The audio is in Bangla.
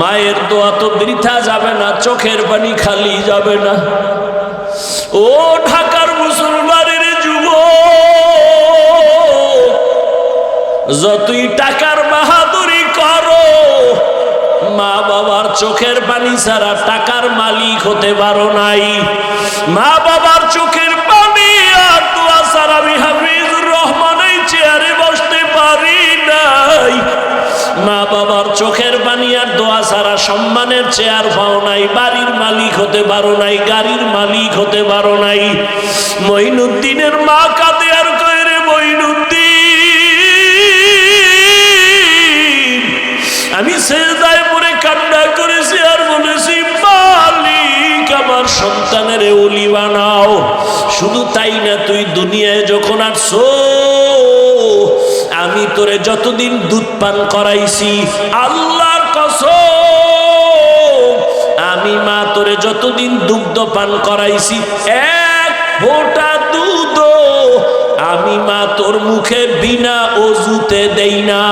মায়ের দোয়া তো বৃথা যাবে না, চোখের পানি খালি যাবে না। ও ঢাকার মুসলমানের যুব, যতই টাকার বাহাদুরি করো মা বাবার চোখের পানি ছাড়া টাকার মালিক হতে পারো নাই। মা বাবার চোখের মা বাবার চোখের পানি আর দোয়া ছাড়া সম্মানের চেয়ার পাও নাই, বাড়ির মালিক হতে পারো নাই, গাড়ির মালিক হতে পারো নাই। মঈনুদ্দিনের মা কাঁদে আর কয়রে মঈনুদ্দিন, আমি সেজদায় পড়ে কান্না করেছি আর বলেছি, মালিক, আমার সন্তানের ওলি বানাও। শুধু তাই না, তুই দুনিয়ায় যখন আসছো আমি তোরে যতদিন দুধ পান করাইছি, আল্লাহর কসম, আমি মা তোরে যতদিন দুগ্ধ পান করাইছি, এক ফোঁটা দুধ আমি মা তোর মুখে বিনা অজুতে দেই না।